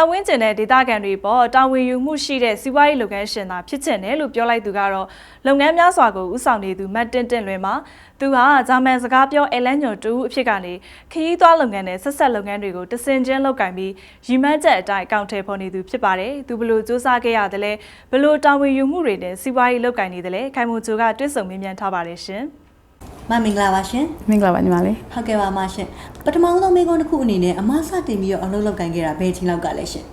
ပတ်ဝန်းကျင်တဲ့ဒေသခံတွေပေါ်တာဝန်ယူမှုရှိတဲ့စီးပွားရေးလုပ်ငန်းရှင်သာဖြစ်ချင်တယ်လို့ပြောလိုက်သူကတော့လုပ်ငန်းများစွာကိုဥဆောင်နေသူမတ်တင်တင်လွင်မှာသူဟာဂျာမန်စကားပြောအဲလန်ညွန်တူအဖြစ်ကနေခရီးသွားလုပ်ငန်းနဲ့ဆက်ဆက်လုပ်ငန်းတွေကိုတဆင်ချင်းလုပ်ကင်ပြီးရီမန်းချက်အတိုင်းအကောင့်ထဲပေါ်နေသူဖြစ်ပါတယ်သူဘလို့စူးစမ်းခဲ့ရတယ်လဲဘလို့တာဝန်ယူမှုတွေနဲ့စီးပွားရေးလုပ်ကင်နေတယ်လဲခိုင်မူချိုကတွစ်ဆုံမြင်မြန်ထားပါတယ်ရှင် မမင်္ဂလာပါရှင်မင်္ဂလာပါညီမလေးဟုတ်ကဲ့ပါမရှင်ပထမဆုံးမိကုန်းတစ်ခုအနေနဲ့အမစတင်ပြီးတော့အလုပ်လုပ်ကင်ခဲ့တာဘယ်ချိန်လောက်ကလဲရှင်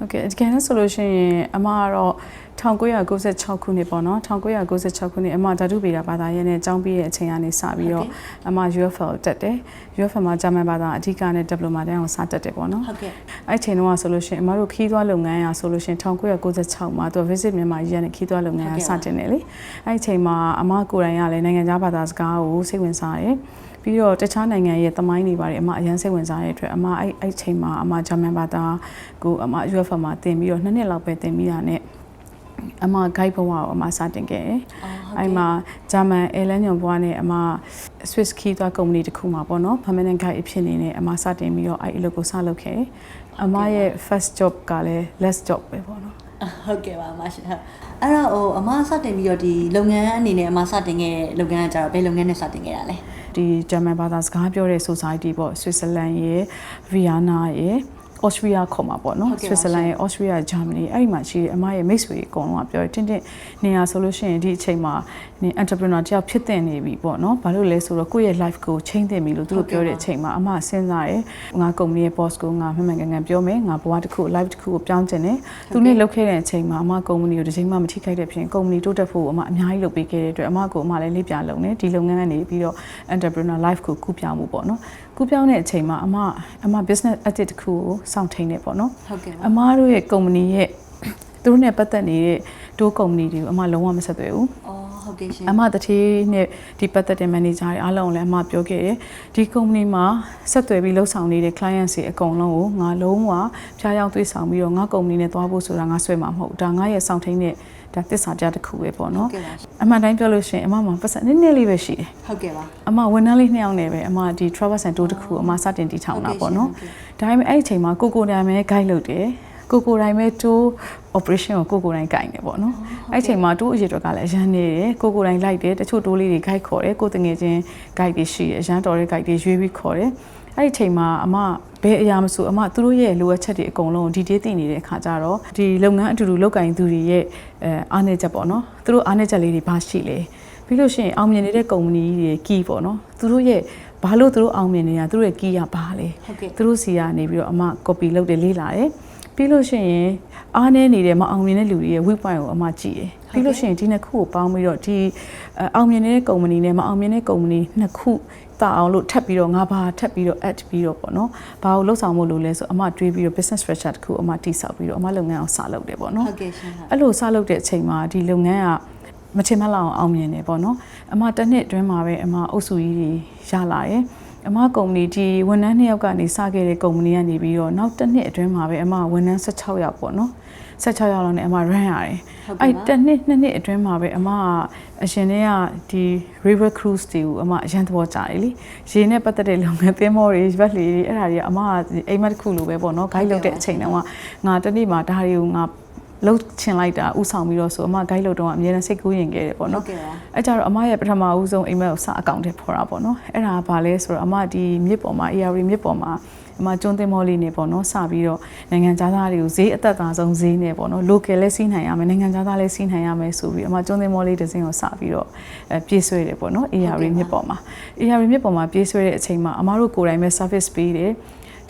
ဟုတ်ကဲ့ဒီကနေ့ဆိုလို့ရှိရင်အမကတော့1996ခုနှစ်ပေါ့နော်1996ခုနှစ်အမဓာတုဗေဒဘာသာရေးနဲ့ကျောင်းပြီးရဲ့အချိန်ကနေစပြီးတော့အမ UFL တက်တယ် UFL မှာဂျာမန်ဘာသာအဓိကနဲ့ diploma တန်းအောင်စတက်တယ်ပေါ့နော်ဟုတ်ကဲ့အဲ့ချိန်တုန်းကဆိုလို့ရှိရင်အမတို့ခီးသွွားလုပ်ငန်းရာဆိုလို့ရှိရင်1996မှာသူ visit မြန်မာကြီးရတဲ့ခီးသွွားလုပ်ငန်းရာစတင်တယ်လေအဲ့ဒီချိန်မှာအမကိုယ်တိုင်ကလည်းနိုင်ငံခြားဘာသာစကားကိုစိတ်ဝင်စားတယ် ပြီးတော့တခြားနိုင်ငံရဲ့သမိုင်းတွေပါတယ်အမအရန်စိတ်ဝင်စားတဲ့အတွက်အမအဲ့အဲ့ချိန်မှာအမဂျာမန်ဘာသာကိုအမ UFL မှာသင်ပြီးတော့နှစ်နှစ်လောက်ပဲသင်ပြီးတာနဲ့အမ guide ဘဝကိုအမစတင်ခဲ့တယ်အော်ဟုတ်အဲ့မှာဂျာမန်အဲလန်ညွန်ဘွားနဲ့အမ Swiss key သွားကုမ္ပဏီတစ်ခုမှာပေါ့နော် permanent guide အဖြစ်နေနဲ့အမစတင်ပြီးတော့အဲ့အလုပ်ကိုစလုပ်ခဲ့တယ်အမရဲ့ first job ကလည်း last job ပဲပေါ့နော်ဟုတ်ကဲ့ပါမရှင်ဟုတ်အဲ့တော့ဟိုအမစတင်ပြီးတော့ဒီလုပ်ငန်းအနေနဲ့အမစတင်ခဲ့တဲ့လုပ်ငန်းကကြတော့ဘယ်လုပ်ငန်းနဲ့စတင်ခဲ့တာလဲ ဒီဂျာမန်ဘာသာစကားပြောတဲ့ society ပေါ့ Switzerland ရယ် Vienna ရယ် Austria ခေါ်မှာပေါ့နော်ဟုတ်ကဲ့ပါ Switzerland ရယ် Austria Germany အဲ့ဒီမှာရှိတယ်အမရဲ့မိတ်ဆွေအကုန်လုံးကပြောတယ်တင်းတင်းနေရာဆိုလို့ရှိရင်ဒီအချိန်မှာနေ entrepreneur တယောက်ဖြစ်တင်နေပြီပေါ့နော်ဘာလို့လဲဆိုတော့ကိုယ့်ရဲ့ life ကို change တင်ပြီလို့သူတို့ပြောတဲ့အချိန်မှာအမစဉ်းစားတယ်ငါကုမ္ပဏီရဲ့ boss ကိုငါမှန်မှန်ကန်ကန်ပြောမယ်ငါဘဝတစ်ခု life တစ်ခုကိုပြောင်းကျင်တယ်သူနဲ့လုပ်ခဲ့တဲ့အချိန်မှာအမကုမ္ပဏီကိုတစ်ချိန်မှမထိခိုက်တဲ့ဖြစ်ရင်ကုမ္ပဏီတိုးတက်ဖို့အမအများကြီးလုပ်ပေးခဲ့တဲ့အတွက်အမကိုအမလည်းလေးပြလုံးတယ်ဒီလုပ်ငန်းကနေပြီးတော့ entrepreneur life ကိုကူးပြောင်းမှုပေါ့နော် ကူးပြောင်းတဲ့အချိန်မှာအမအမ business ethic တစ်ခုကိုစောင့်ထိန်နေပေါ့နော်ဟုတ်ကဲ့ပါအမားတို့ရဲ့ကုမ္ပဏီရဲ့သူတို့နဲ့ပတ်သက်နေတဲ့ တိုးကုမ္ပဏီတွေကိုအမလုံးဝမဆက်သွယ်ဘူးအော်ဟုတ်ကဲ့ရှင်အမတတိနဲ့ဒီပတ်သက်တဲ့ manager တွေအားလုံးကိုလည်းအမပြောခဲ့တယ်ဒီကုမ္ပဏီမှာဆက်သွယ်ပြီးလှုပ်ဆောင်နေတဲ့ client တွေအကုန်လုံးကိုငါလုံးဝဖျားယောင်းသွေးဆောင်ပြီးတော့ငါကုမ္ပဏီနဲ့သွားဖို့ဆိုတာငါဆွဲမှာမဟုတ်ဘူးဒါငါရဲ့စောင့်ထိန်တဲ့ဒါသစ္စာတရားတစ်ခုပဲပေါ့ဟုတ်နော်ကဲ့ပါရှင်အမှန်တိုင်းပြောလို့ရှိရင်အမမှာပတ်စံနည်းနည်းလေးပဲရှိတယ်ဟုတ်ကဲ့ပါအမဝန်ထမ်းလေးနှစ်ယောက်နဲ့ပဲအမဒီ travel center တစ်ခုအမစတင်တည်ထောင်တာပေါ့နော်ဟုတ်ကဲ့ဒါပေမဲ့အဲ့ဒီအချိန်မှာကိုကိုတိုင်ပဲ guide လုပ်တယ် ကိုကိုတိုင်ပဲ tour operation ကိုကိုကိုတိုင် guide နေပေါ့နော်အဲ့ဒီအချိန်မှာ tour အရေးတော်ကလည်းအရန်နေတယ်ကိုကိုတိုင်လိုက်တယ်တချို့ tour လေးတွေ guide ခေါ်တယ်ကိုတငယ်ချင်း guide တွေရှိတယ်အရန်တော်တဲ့ guide တွေရွေးပြီးခေါ်တယ်အဲ့ဒီအချိန်မှာအမဘယ်အရာမဆိုအမသူတို့ရဲ့လိုအပ်ချက်တွေအကုန်လုံးဒီတေးသိနေတဲ့အခါကျတော့ဒီလုပ်ငန်းအတူတူလုပ်ကင်သူတွေရဲ့အဲအားနည်းချက်ပေါ့နော်သူတို့အားနည်းချက်လေးတွေဘာရှိလဲပြီးလို့ရှိရင်အောင်မြင်နေတဲ့ကုမ္ပဏီတွေ key ပေါ့နော်သူတို့ရဲ့ဘာလို့သူတို့အောင်မြင်နေတာသူတို့ရဲ့ key ကဘာလဲဟုတ်ကဲ့သူတို့စီကနေပြီးတော့အမ copy လုပ်တယ်လေးလာတယ် ပြီးလို့ရှိရင်အားနည်းနေတဲ့မအောင်မြင်တဲ့လူတွေရဲ့ weak point ကိုအမကြည့်တယ်ပြီးလို့ရှိရင်ဒီနှစ်ခုကိုပေါင်းပြီးတော့ဒီအအောင်မြင်နေတဲ့ကုမ္ပဏီနဲ့မအောင်မြင်တဲ့ကုမ္ပဏီနှစ်ခုတအောင်လို့ထပ်ပြီးတော့ငါဘာထပ်ပြီးတော့ add ပြီးတော့ပေါ့နော်ဘာကိုလှုပ်ဆောင်ဖို့လိုလဲဆိုအမတွေးပြီးတော့ business structure တစ်ခုအမတိဆောက်ပြီးတော့အမလုပ်ငန်းအောင်စလုပ်တယ်ပေါ့နော်ဟုတ်ကဲ့ရှင်ဟုတ်အဲ့လိုစလုပ်တဲ့အချိန်မှာဒီလုပ်ငန်းကမချင်မလောက်အောင်အောင်မြင်တယ်ပေါ့နော်အမတစ်နှစ်အတွင်းမှာပဲအမအုပ်စုကြီးတွေရလာတယ် အမကုမ္ပဏီဒီဝန်ထမ်းနှစ်ယောက်ကနေစခဲ့တဲ့ကုမ္ပဏီကနေပြီးတော့နောက်တစ်နှစ်အတွင်းမှာပဲအမဝန်ထမ်း16ယောက်ပေါ့နော်16ယောက်လောက်နဲ့အမ run ရတယ်အဲ့တစ်နှစ်နှစ်နှစ်အတွင်းမှာပဲအမကအရှင်တွေကဒီ river cruise တွေကိုအမအရန်သဘောကျတယ်လीရေနဲ့ပတ်သက်တဲ့လုပ်ငန်းသင်းမောတွေဗက်လေတွေအဲ့ဒါတွေကအမကအိမ်မက်တစ်ခုလိုပဲပေါ့နော် guide လုပ်တဲ့အချိန်တုန်းကငါတစ်နေ့မှာဒါတွေကိုငါ လှုပ်ချင်လိုက်တာဥဆောင်ပြီးတော့ဆိုအမ guide လုပ်တော့အများနဲ့စိတ်ကူးရင်ခဲ့တယ်ပေါ့ဟုတ်နော်ကဲ့ပါအဲကြတော့အမရဲ့ပထမဦးဆုံးအိမ်မက်ကိုစအကောင့်ထဲဖော်တာပေါ့နော်အဲ့ဒါကဘာလဲဆိုတော့အမဒီမြစ်ပေါ်မှာ AR မြစ်ပေါ်မှာအမကျွန်းတင်မောလေးနေပေါ့နော်စပြီးတော့နိုင်ငံခြားသားတွေကိုဈေးအသက်သာဆုံးဈေးနဲ့ပေါ့နော် local လည်းစီးနိုင်ရမယ်နိုင်ငံခြားသားလည်းစီးနိုင်ရမယ်ဆိုပြီးအမကျွန်းတင်မောလေးတစ်စင်းကိုစပြီးတော့အဲပြေးဆွဲတယ်ပေါ့နော် AR မြစ်ပေါ်မှာ AR မြစ်ပေါ်မှာပြေးဆွဲတဲ့အချိန်မှာအမတို့ကိုယ်တိုင်ပဲ service ပေးတယ်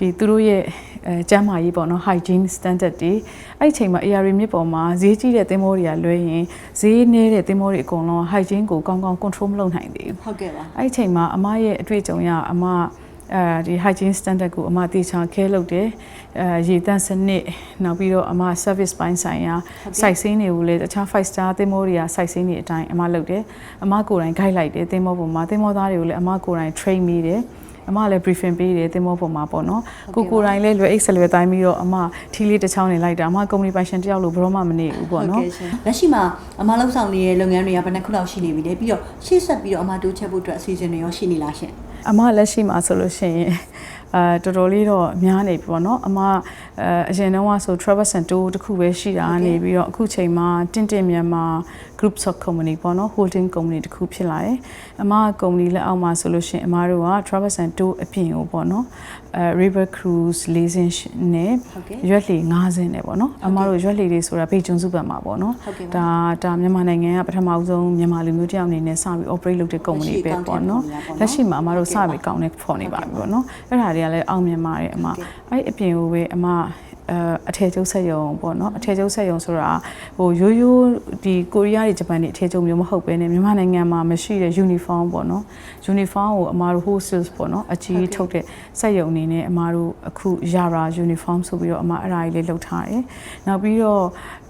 ဒီသူတို့ရဲ့အဲကျန်းမာရေးပေါ့နော် hygiene standard တွေအဲ့ဒီအချိန်မှာ AR မြစ်ပေါ်မှာဈေးကြီးတဲ့သင်္ဘောတွေကလွှဲရင်ဈေးနည်းတဲ့သင်္ဘောတွေအကုန်လုံး hygiene ကိုကောင်းကောင်း control မလုပ်နိုင်သေးဘူးဟုတ်ကဲ့ပါအဲ့ဒီအချိန်မှာအမရဲ့အတွေ့အကြုံရအမအဲဒီ hygiene standard ကိုအမတေချာခဲလုပ်တယ်အဲရေတန့်စနစ်နောက်ပြီးတော့အမ service ပိုင်းဆိုင်ရာ site scene တွေကိုလည်းတခြား5 star သင်္ဘောတွေက site scene တွေအတိုင်းအမလုပ်တယ်အမကိုယ်တိုင် guide လိုက်တယ်သင်္ဘောပေါ်မှာသင်္ဘောသားတွေကိုလည်းအမကိုယ်တိုင် train မိတယ် အမလည်း briefing ပေးတယ်သင်္ဘောပေါ်မှာပေါ့နော်ကိုကိုယ်တိုင်လည်းလွယ်အိတ်ဆက်လွယ်တိုင်းပြီးတော့အမထီလေးတစ်ချောင်းနေလိုက်တာအမကုမ္ပဏီပိုင်ရှင်တယောက်လို့ဘယ်တော့မှမနေဘူးပေါ့နော်ဟုတ်ကဲ့ရှင်လက်ရှိမှာအမလောက်ဆောင်နေတဲ့လုပ်ငန်းတွေကဘယ်နှခုလောက်ရှိနေပြီလဲပြီးတော့ရှေ့ဆက်ပြီးတော့အမတိုးချက်ဖို့အတွက်အစီအစဉ်တွေရောရှိနေလားရှင်အမလက်ရှိမှာဆိုလို့ရှိရင်အဲတော်တော်လေးတော့များနေပြီပေါ့နော်အမအဲအရင်တော့ဆို Travel and Tour တခုပဲရှိတာနေပြီးတော့အခုချိန်မှာတင့်တင့်မြန်မာ group of company ပေါ့နော် holding company တခုဖြစ်လာတယ်အမက company လက်အောက်မှာဆိုလို့ရှိရင်အမတို့က Travel and Tour အပြင်ကိုပေါ့နော်အဲ River Cruise ၄စင်းနဲ့ဟုတ်ကဲ့ရွက်လှေ၅စင်းနဲ့ပေါ့နော်အမတို့ရွက်လှေတွေဆိုတာဘေကျွန်းစုဘက်မှာပေါ့နော်ဟုတ်ကဲ့ပါဒါဒါမြန်မာနိုင်ငံကပထမဦးဆုံးမြန်မာလူမျိုးတစ်ယောက်အနေနဲ့စပြီး operate လုပ်တဲ့ company ပဲပေါ့နော်လက်ရှိလက်ရှိမှာအမတို့စပြီးကောင်းတဲ့ဖော်နေပါပြီပေါ့နော်အဲ့ဒါတွေကလည်းအောင်မြင်ပါတယ်အမအဲ့အပြင်ကိုပဲအမ အဲအထည်ချုပ်ဆက်ယုံပေါ့နော်အထည်ချုပ်ဆက်ယုံဆိုတာဟိုရိုးရိုးဒီကိုရီးယားတွေဂျပန်တွေအထည်ချုပ်မျိုးမဟုတ်ပဲねမြန်မာနိုင်ငံမှာမရှိတဲ့ uniform ပေါ့နော် uniform ကိုအမတို့ wholesale ပေါ့နော်အကြီးထုတ်တဲ့ဆက်ယုံအနေနဲ့အမတို့အခုရတာ uniform ဆိုပြီးတော့အမအဲ့ဒါကြီးလေးလုပ်ထားတယ်နောက်ပြီးတော့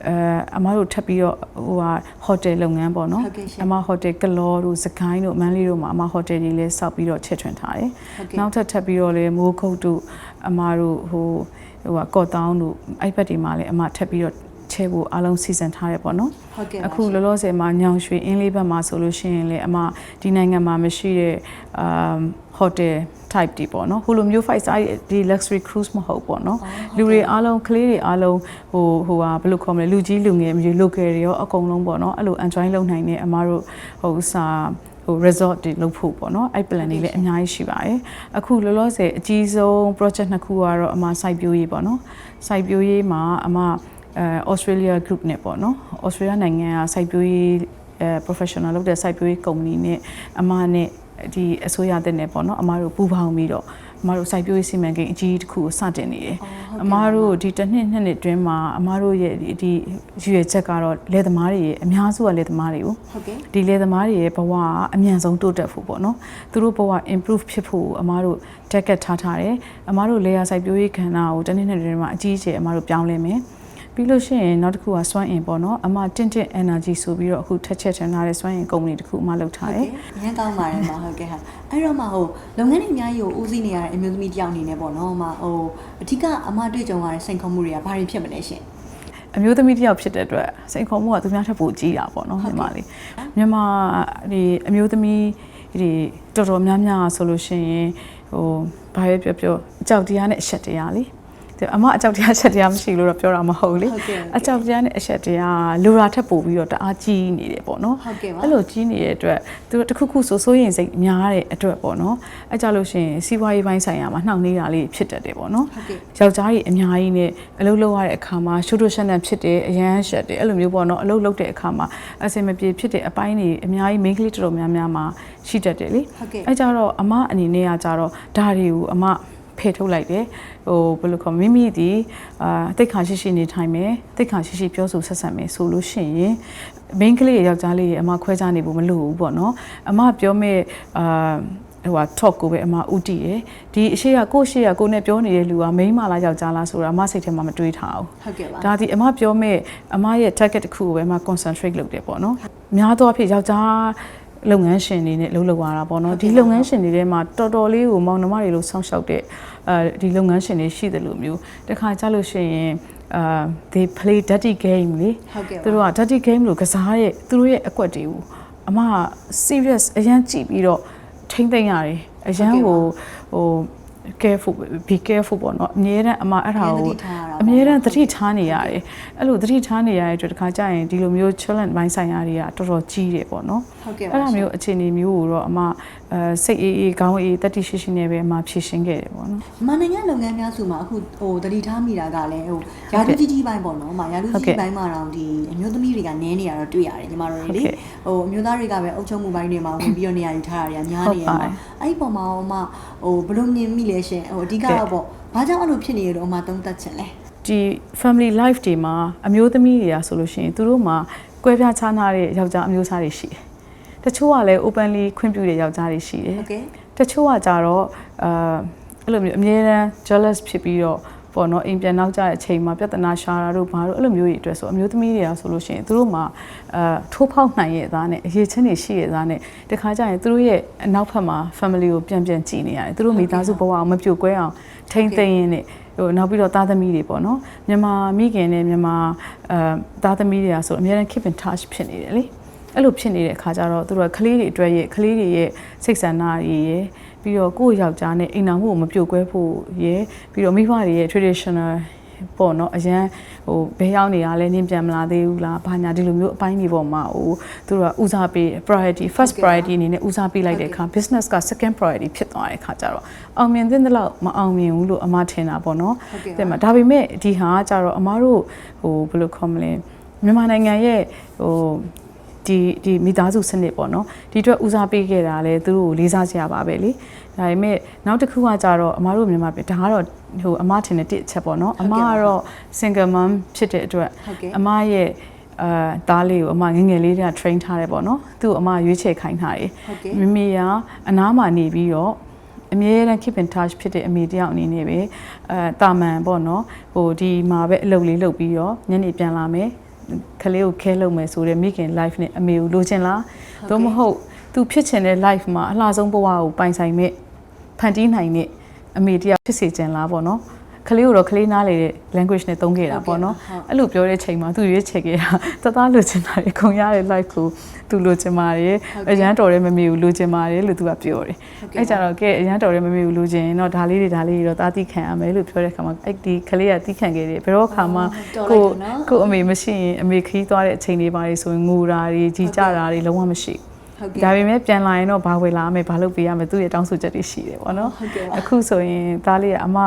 အဲအမတို့ထပ်ပြီးတော့ဟိုဟာ hotel လုပ်ငန်းပေါ့နော်ဟုတ်ကဲ့ရှင်အမဟိုတယ်ကလောတို့စကိုင်းတို့မန်းလေးတို့မှာအမဟိုတယ်ကြီးလဲစောက်ပြီးတော့ချဲ့ထွင်ထားတယ်ဟုတ်ကဲ့။နောက်ထပ်ထပ်ပြီးတော့လဲမိုးခုတ်တို့အမတို့ဟို ဟိုကကော့တောင်းတို့အဲ့ဘက်ဒီမှာလဲအမထပ်ပြီးတော့ချဲဖို့အားလုံးစီစဉ်ထားရပေါ့နော်ဟုတ်ကဲ့ပါအခုလောလောဆယ်မှာညောင်ရွှေအင်းလေးဘက်မှာဆိုလို့ရှိရင်လေအမဒီနိုင်ငံမှာမရှိတဲ့အာဟိုတယ် type တီပေါ့နော်ဟိုလိုမျိုး fight side ဒီ luxury cruise မဟုတ်ပေါ့နော်လူတွေအားလုံးကလေးတွေအားလုံးဟိုဟိုဟာဘယ်လိုခေါ်မလဲလူကြီးလူငယ်မျိုး local တွေရောအကုန်လုံးပေါ့နော်အဲ့လို enjoy လုပ်နိုင်တဲ့အမတို့ဟိုစာဟို resort တွေလုပ်ဖို့ပေါ့နော်အဲ့ plan တွေလည်းအများကြီးရှိပါတယ်အခုလောလောဆယ်အကြီးဆုံး project နှစ်ခုကတော့အမ site ပြိုးရေးပေါ့နော် site ပြိုးရေးမှာအမအဲ Australia group နဲ့ပေါ့နော် Australia နိုင်ငံက site ပြိုးရေးအဲ professional လုပ်တဲ့ site ပြိုးရေး company နဲ့အမနဲ့ဒီအစိုးရတဲ့နဲ့ပေါ့နော်အမတို့ပူးပေါင်းပြီးတော့ အမတို့ site ပြိုးရေးစီမံကိန်းအကြီးတစ်ခုကိုစတင်နေတယ်အမတို့ဒီတစ်နှစ်နှစ်နှစ်အတွင်းမှာအမတို့ရဲ့ဒီဒီရည်ရွယ်ချက်ကတော့လယ်သမားတွေရဲ့အများစုကလယ်သမားတွေကိုဟုတ်ကဲ့ဒီလေသမားတွေရဲ့ဘဝကအမြန်ဆုံးတိုးတက်ဖို့ပေါ့နော်သူတို့ဘဝ improve ဖြစ်ဖို့အမားတို့ target ထားထားတယ်အမားတို့ layer စိုက်ပျိုးရေးခန္ဓာကိုတနေ့နဲ့တနေ့မှာအကြီးအကျယ်အမားတို့ပြောင်းလဲမယ် ပြီးလို့ရှိရင်နောက်တစ်ခုကစွမ်းအင်ပေါ့နော်အမတင့်တင့် energy ဆိုပြီးတော့အခုထက်ချက်ထင်ထားတဲ့စွမ်းအင်ကုမ္ပဏီတစ်ခုအမလုပ်ထားတယ်အရင်ကောင်းပါတယ်မဟုတ်ကဲ့ဟာအဲ့တော့မှဟိုလုပ်ငန်းတွေအများကြီးကိုဦးစီးနေရတဲ့အမျိုးသမီးတစ်ယောက်အနေနဲ့ပေါ့နော်မဟိုအဓိကအမတွေ့ကြုံရတဲ့စိန်ခေါ်မှုတွေကဘာတွေဖြစ်မလဲရှင်အမျိုးသမီးတစ်ယောက်ဖြစ်တဲ့အတွက်စိန်ခေါ်မှုကသူများထက်ပိုကြီးတာပေါ့နော်ဟုတ်ညီကဲ့မလေးမြန်မာဒီအမျိုးသမီးဒီတော်တော်များများဆိုလို့ရှိရင်ဟိုဘာပဲပြောပြောအကြောက်တရားနဲ့အရှက်တရားလေဒီ အမအကြောက်တရားအရှက်တရားမရှိလို့တော့ပြောတာမဟုတ်လေဟုတ်ကဲ့ဟုတ်ကဲ့အကြောက်တရားနဲ့အရှက်တရားလူရာထက်ပိုပြီးတော့တအားကြီးနေတယ်ပေါ့နော်ဟုတ်ကဲ့ပါအဲ့လိုကြီးနေတဲ့အတွက်သူတို့တစ်ခုခုဆိုစိုးရင်စိတ်များတဲ့အတွက်ပေါ့နော်အဲ့ကြလို့ရှိရင်စီးပွားရေးပိုင်းဆိုင်ရာမှာနှောင့်နှေးတာလေးဖြစ်တတ်တယ်ပေါ့နော်ဟုတ်ကဲ့ယောက်ျားကြီးအများကြီးနဲ့အလုပ်လုပ်ရတဲ့အခါမှာရှုပ်ထွေးရှက်နံဖြစ်တယ်အရန်ရှက်တယ်အဲ့လိုမျိုးပေါ့နော်အလုပ်လုပ်တဲ့အခါမှာအဆင်မပြေဖြစ်တဲ့အပိုင်းတွေအများကြီး main ကလေးတော်တော်များများမှာရှိတတ်တယ်လေဟုတ်ကဲ့အဲ့ကြတော့အမအနေနဲ့ကကြတော့ဒါတွေကိုအမ ဖယ်ထုတ်လိုက်တယ်ဟိုဘယ်လိုခေါ်မိမိဒီအာတိတ်ခါရှိရှိနေထိုင်မယ်တိတ်ခါရှိရှိပြောဆိုဆက်ဆံမယ်ဆိုလို့ရှိရင် main ကလေးရဲ့ယောက်ျားလေးရဲ့အမခွဲခြားနေဖို့မလိုဘူးပေါ့နော်အမပြောမဲ့အာဟိုဟာ talk ကိုပဲအမဥတည်ရယ်ဒီအရှိရကိုယ့်ရှိရကိုယ်နဲ့ပြောနေတဲ့လူကမိန်းမလားယောက်ျားလားဆိုတာအမစိတ်ထဲမှာမတွေးထားဘူးဟုတ်ကဲ့ပါဒါဒီအမပြောမဲ့အမရဲ့ target တစ်ခုကိုပဲအမ concentrate လုပ်တယ်ပေါ့နော်များသောအားဖြင့်ယောက်ျား လုပ်ငန်းရှင်တွေနဲ့လှုပ်လှုပ်ရတာပေါ့နော်ဒီလုပ်ငန်းရှင်တွေထဲမှာတော်တော်လေးကိုမောင်နှမတွေလို့ဆောင်းလျှောက်တဲ့အဲဒီလုပ်ငန်းရှင်တွေရှိတယ်လို့မျိုးတခါကြလို့ရှိရင်အာ they play dirty game လေဟုတ်ကဲ့ပါသူတို့က dirty game လို့ကစားရဲ့သူတို့ရဲ့အကွက်တွေကိုအမက serious အရန်ကြည့်ပြီးတော့ထိမ့်သိမ့်ရတယ်အရန်ကိုဟို careful be careful ပေါ့နော်အမြဲတမ်းအမအဲ့ဒါကို အမြဲတမ်းသတိထားနေရတယ်အဲ့လိုသတိထားနေရတဲ့အတွက်တခါကျရင်ဒီလိုမျိုး challenge ဘိုင်းဆိုင်ရာတွေကတော်တော်ကြီးတယ်ပေါ့နော်ဟုတ်ကဲ့ပါအဲ့ဒါမျိုးအခြေအနေမျိုးကိုတော့အမအဲစိတ်အေးအေးခေါင်းအေးတတိရှိရှိနဲ့ပဲအမဖြည့်ရှင်းခဲ့တယ်ပေါ့နော်မနိုင်ငံလုပ်ငန်းများစုမှာအခုဟိုတတိထားမိတာကလည်းဟိုယာလူကြီးကြီးပိုင်းပေါ့နော်။မယာလူကြီးကြီးပိုင်းမှာတော့ဒီအမျိုးသမီးတွေကနည်းနေရတော့တွေ့ရတယ်ညီမတို့လေ။ဟိုအမျိုးသားတွေကပဲအုပ်ချုပ်မှုပိုင်းတွေမှာဝင်ပြီးတော့နေရာယူထားတာတွေကများနေရမှာ။အဲ့ဒီပုံမှာဟိုမှဟိုဘယ်လိုမြင်မိလဲရှင်။ဟိုအဓိကတော့ပေါ့ဘာကြောင့်အဲ့လိုဖြစ်နေရတော့အမှသုံးသပ်ချင်လဲ ဒီ family life တွေမှာအမျိုးသမီးတွေကဆိုလို့ရှိရင်သူတို့မှာကွဲပြားခြားနားတဲ့ယောက်ျားအမျိုးသားတွေရှိတယ်တချို့ကလည်း openly ခွင့်ပြုတဲ့ယောက်ျားတွေရှိတယ်။ဟုတ်ကဲ့တချို့ကကြတော့အာအဲ့လိုမျိုးအမြဲတမ်း jealous ဖြစ်ပြီးတော့ ပေါ့နော်အိမ်ပြန်နောက်ကျတဲ့အချိန်မှာပြဿနာရှာတာတို့ဘာတို့အဲ့လိုမျိုးတွေအတွက်ဆိုအမျိုးသမီးတွေကဆိုလို့ရှိရင်သူတို့မှာအာထိုးဖောက်နိုင်ရဲ့အသားနဲ့အရေးချင်းတွေရှိရဲ့အသားနဲ့တခါကျရင်သူတို့ရဲ့အနောက်ဘက်မှာ family ကိုပြန်ပြန်ကြည့်နေရတယ်သူတို့မိသားစုဘဝအောင်မပြိုကွဲအောင်ထိမ့်သိမ်းရင်းနဲ့ဟိုနောက်ပြီးတော့သားသမီးတွေပေါ့နော်မြန်မာမိခင်နဲ့မြန်မာအာသားသမီးတွေကဆိုအများအား keep in touch ဖြစ်နေတယ်လေအဲ့လိုဖြစ်နေတဲ့အခါကျတော့သူတို့ကကလေးတွေအတွက်ရဲ့ကလေးတွေရဲ့စိတ်ဆန္ဒတွေရဲ့ ပြီးတော့ကိုယ့်ယောက်ျားနဲ့အိမ်တော်မှုကိုမပြိုကွဲဖို့ရယ်ပြီးတော့မိဘတွေရဲ့ traditional ပေါ့နော်အရန်ဟိုဘယ်ရောက်နေရလဲနင်းပြန်မလာသေးဘူးလားဘာညာဒီလိုမျိုးအပိုင်းတွေပေါ်မှာဟိုသူတို့ကဦးစားပေး priority first priority အနေနဲ့ဦးစားပေးလိုက်တဲ့အခါ business က second priority ဖြစ်သွားတဲ့အခါကျတော့အောင်မြင်တဲ့လောက်မအောင်မြင်ဘူးလို့အမထင်တာပေါ့နော်ဟုတ်ကဲ့ပါတဲ့မှာဒါပေမဲ့ဒီဟာကကြတော့အမားတို့ဟိုဘယ်လိုခေါ်မလဲမြန်မာနိုင်ငံရဲ့ဟို ဒီဒီမိသားစုစနစ်ပေါ့နော်ဒီအတွက်ဦးစားပေးခဲ့တာလဲသူတို့ကိုလေးစားစရာပါပဲလေဒါပေမဲ့နောက်တစ်ခုကကြတော့အမားတို့မြန်မာပြည်ဒါကတော့ဟိုအမထင်တဲ့တစ်အချက်ပေါ့နော်ဟုတ်အကဲ့မပါကတော့ single mom ဖြစ်တဲ့အတွက်ဟုတ်ကဲ့အမရဲ့အာသားလေးကိုအမငယ်ငယ်လေးတည်းက train ထားတယ်ပေါ့နော်သူ့အမရွေးချယ်ခိုင်းထားတယ်ဟုတ်ကဲ့မိမိကအနားမှာနေပြီးတော့အမြဲတမ်း keep in touch ဖြစ်တဲ့အမေတယောက်အနေနဲ့ပဲအဲတာမန်ပေါ့နော်ဟိုဒီမှာပဲအလုပ်လေးလုပ်ပြီးတော့ညနေပြန်လာမယ် ခလေးကိုခဲလုပ်မယ်ဆိုတဲ့မိခင် life နဲ့အမေကိုလိုချင်လားသို့မဟုတ်သူဖြစ်ချင်တဲ့ life မှာအလှဆုံးဘဝကိုပိုင်ဆိုင်မဲ့ဖန်တီးနိုင်တဲ့အမေတယောက်ဖြစ်စေချင်လားပေါ့နော် ခလေးကိုတော့ခလေးနားလေတဲ့ language နဲ့သုံးခဲ့တာပေါ့နော်ဟုတ်အဲ့လိုပြောတဲ့ချိန်မှာသူရွေးချယ်ခဲ့တာတသားလိုချင်တာတွေခုံရတဲ့ life ကိုသူလိုချင်ပါတယ်ဟုတ်ကဲ့အရန်တော်တဲ့မမေကိုလိုချင်ပါတယ်လို့သူကပြောတယ်ဟုတ်ကဲ့အဲ့ကြတော့ကဲအရန်တော်တဲ့မမေကိုလိုချင်ရင်တော့ဒါလေးတွေဒါလေးတွေတော့တာတိခံရမယ်လို့ပြောတဲ့ခါမှာအဲ့ဒီကလေးကတိခံခဲ့တယ်ဘယ်တော့ခါမှတော်လိုက်ကိုတယ်နော်ကိုအမေမရှိရင်အမေခီးသွားတဲ့အချိန်တွေပါလေဆိုရင်ငိုတာတွေကြီးကြတာတွေလုံးဝမရှိဘူးဟုတ်ကဲ့ ဒါပေမဲ့ပြန်လာရင်တော့ဘာဝယ်လာမယ်ဘာလုပ်ပေးရမယ်သူ့ရဲ့တောင်းဆိုချက်တွေရှိတယ်ပေါ့နော်ဟုတ်ကဲ့ပါအခုဆိုရင်သားလေးကအမ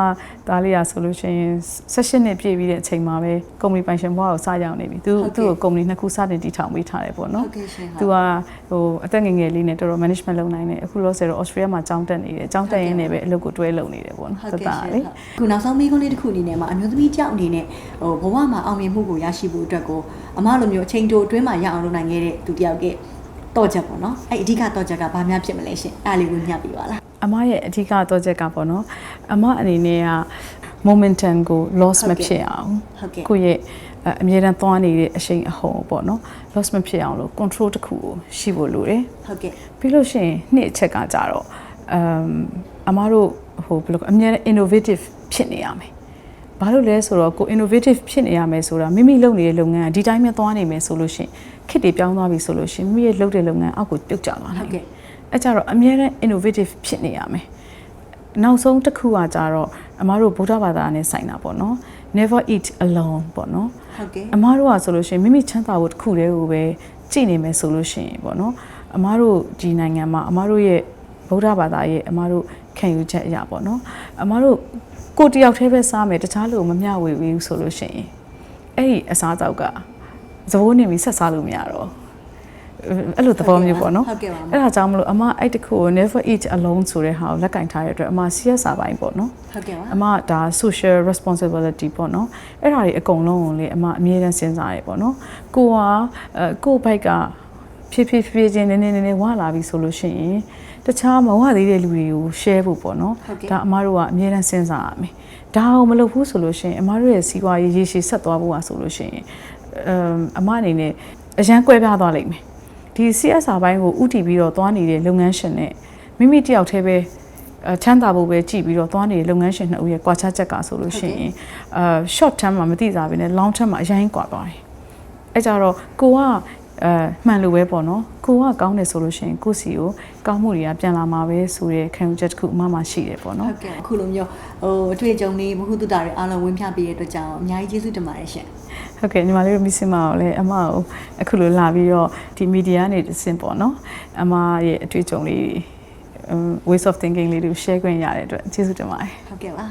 သားလေးကဆိုလို့ရှိရင်16နှစ်ပြည့်ပြီးတဲ့အချိန်မှာပဲကုမ္ပဏီပိုင်ရှင်ဘွားကိုစရောက်နေပြီသူဟုတ်ကဲ့သူ့ကိုကုမ္ပဏီနှစ်ခုစတင်တည်ထောင်ပေးထားတယ်ပေါ့နော်ဟုတ်ကဲ့ရှင်သူကဟိုအသက်ငယ်ငယ်လေးနဲ့တော်တော် management လုပ်နိုင်တယ်အခုလောဆယ်တော့ Australia မှာကျောင်းတက်နေတယ်ကျောင်းတက်ရင်းနဲ့ပဲအလုပ်ကိုတွဲလုပ်နေတယ်ပေါ့နော်ဟုတ်ကဲ့သားရှင်လေဟုတ်ခုနောက်ဆုံးမိခွန်းလေးတစ်ခုအနေနဲ့မှာအမျိုးသမီးကြောက်အနေနဲ့ဟိုဘဝမှာအောင်မြင်မှုကိုရရှိဖို့အတွက်ကိုအမလိုမျိုးအချိန်တိုအတွင်းမှာရအောင်လုပ်နိုင်ခဲ့တဲ့သူတယောက်က တော့ချက်ပေါ့နော်အဲ့အဓိကတော့ချက်ကဘာများဖြစ်မလဲရှင်အဲ့ဒါလေးကိုညှပ်ပြီးပါလားအမရဲ့အဓိကတော့ချက်ကပေါ့နော်အမအနေနဲ့က momentum ကို loss ဟုတ်မကဲ့ဖြစ်အောင်ဟုတ်ကဲ့ကိုယ့်ရဲ့အအမြဲတမ်းသွားနေတဲ့အရှိန်အဟုန်ပေါ့နော် loss မဖြစ်အောင်လို့ control တစ်ခုကိုရှိဖို့လိုတယ်ဟုတ်ကဲ့ပြီးလို့ရှိရင်နှစ်အချက်ကကြတော့အမ်အမားတို့ဟိုဘယ်လိုအမြဲတမ်း innovative ဖြစ်နေရမယ်။ ဘာလို့လဲဆိုတော့ကို innovative ဖြစ်နေရမယ်ဆိုတာမိမိလုပ်နေတဲ့လုပ်ငန်းကဒီတိုင်းပဲသွားနေမယ်ဆိုလို့ရှိရင်ခစ်တွေပြောင်းသွားပြီဆိုလို့ရှိရင်မိမိရဲ့လုပ်တဲ့လုပ်ငန်းအောက်ကိုပြုတ်ကျသွားဟုနိုင်တ်တယ်ကဲ့။အဲကြတော့အမြဲတမ်း innovative ဖြစ်နေရမယ်။နောက်ဆုံးတစ်ခုကကြတော့အမားတို့ဗုဒ္ဓဘာသာနဲ့ဆိုင်တာပေါ့နော်။ never eat alone ပေါ့နော်။ဟုတ်ကဲ့အမားတို့ကဆိုလို့ရှိရင်မိမိချမ်းသာဖို့တစ်ခုတည်းကိုပဲကြည်နေမယ်ဆိုလို့ရှိရင်ပေါ့နော်အမားတို့ဒီနိုင်ငံမှာအမားတို့ရဲ့ ဗုဒ္ဓဘာသာရဲ့အမားတို့ခံယူချက်အရာပေါ့နော်အမားတို့ကိုယ်တယောက်တည်းပဲစားမယ်တခြားလူကိုမမျှဝေဘူးဆိုလို့ရှိရင်အဲ့ဒီအစားအသောက်ကသဘောနေပြီးဆက်စားလို့မရတော့အဲ့လိုသဘောမျိုးပေါ့နော်ဟုတ်ကဲ့ပါအဲ့ဒါကြောင့်မလို့အမအဲ့တခုကို never eat alone ဆိုတဲ့ဟာကိုလက်ကင်ထားရတဲ့အတွက်အမ CSR ဘိုင်းပေါ့နော်ဟုတ်ကဲ့ပါအမဒါ social responsibility ပေါ့နော်အဲ့ဒါတွေအကုန်လုံးကိုလေအမအမြဲတမ်းစဉ်းစားရပေါ့နော်ကိုကအဲကိုဘိုက်က ဖြည်းဖြည်းဖြည်းချင်းနည်းနည်းနည်းနည်းဝလာပြီဆိုလို့ရှိရင်တခြားမဝသေးတဲ့လူတွေကို share ဖို့ပေါ့နော်ဟုတ်ကဲ့ဒါအမတို့ကအမြဲတမ်းစဉ်းစားရမယ်ဒါအောင်မလုပ်ဘူးဆိုလို့ရှိရင်အမတို့ရဲ့စီးပွားရေးရေရှည်ဆက်သွားဖို့ပါဆိုလို့ရှိရင်အမ်အမအနေနဲ့အရန်ကွဲပြားသွားလိမ့်မယ်ဒီ CSR ဘိုင်းကိုဥတီပြီးတော့သွားနေတဲ့လုပ်ငန်းရှင်နဲ့မိမိတယောက်တည်းပဲအဲချမ်းသာဖို့ပဲကြည့်ပြီးတော့သွားနေတဲ့လုပ်ငန်းရှင်နှစ်ဦးရဲ့ကွာခြားချက်ကဆိုလို့ရှိရင်အာ short term မှာမသိစားဘဲနဲ့ long term မှာအရင်ကွာသွားတယ်။အဲကြတော့ကိုက အဲမှန်လို့ပဲပေါ့နော်။ကိုကကောင်းတယ်ဆိုလို့ရှိရင်ကိုယ့်စီကိုကောင်းမှုတွေကပြန်လာမှာပဲဆိုတဲ့ခံယူချက်တစ်ခုအမှမှရှိတယ်ပေါ့နော်ဟုတ်ကဲ့အခုလိုမျိုးဟိုအတွေ့အကြုံလေးဘ ഹു တုတာတွေအားလုံးဝင်ပြပေးတဲ့အတွက်ကြောင့်အများကြီးကျေးဇူးတင်ပါတယ်ရှင်။ဟုတ်ကဲ့ညီမလေးတို့မိစင်မကိုလည်းအမကိုအခုလိုလာပြီးတော့ဒီမီဒီယာနဲ့တစ်ဆင့်ပေါ့နော်။အမရဲ့အတွေ့အကြုံလေးတွေ ways of thinking လေးတွေကို share ခွင့်ရတဲ့အတွက်ကျေးဇူးတင်ပါတယ်။ဟုတ်ကဲ့ပါ